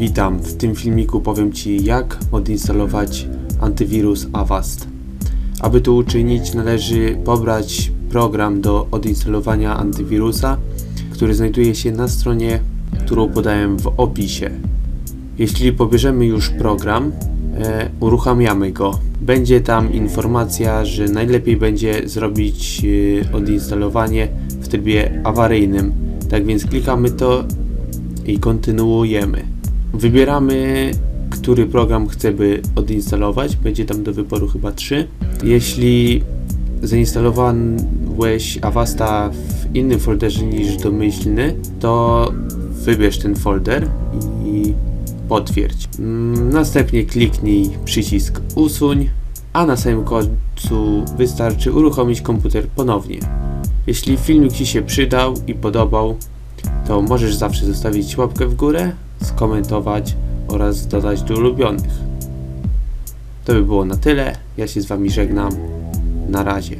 Witam, w tym filmiku powiem Ci jak odinstalować antywirus Avast. Aby to uczynić należy pobrać program do odinstalowania antywirusa, który znajduje się na stronie, którą podałem w opisie. Jeśli pobierzemy już program, e, uruchamiamy go. Będzie tam informacja, że najlepiej będzie zrobić e, odinstalowanie w trybie awaryjnym. Tak więc klikamy to i kontynuujemy. Wybieramy, który program chcemy odinstalować. Będzie tam do wyboru chyba 3. Jeśli zainstalowałeś Avasta w innym folderze niż domyślny, to wybierz ten folder i potwierdź. Mm, Następnie kliknij przycisk usuń, a na samym końcu wystarczy uruchomić komputer ponownie. Jeśli filmik Ci się przydał i podobał, to możesz zawsze zostawić łapkę w górę, skomentować oraz dodać do ulubionych. To by było na tyle. Ja się z Wami żegnam. Na razie.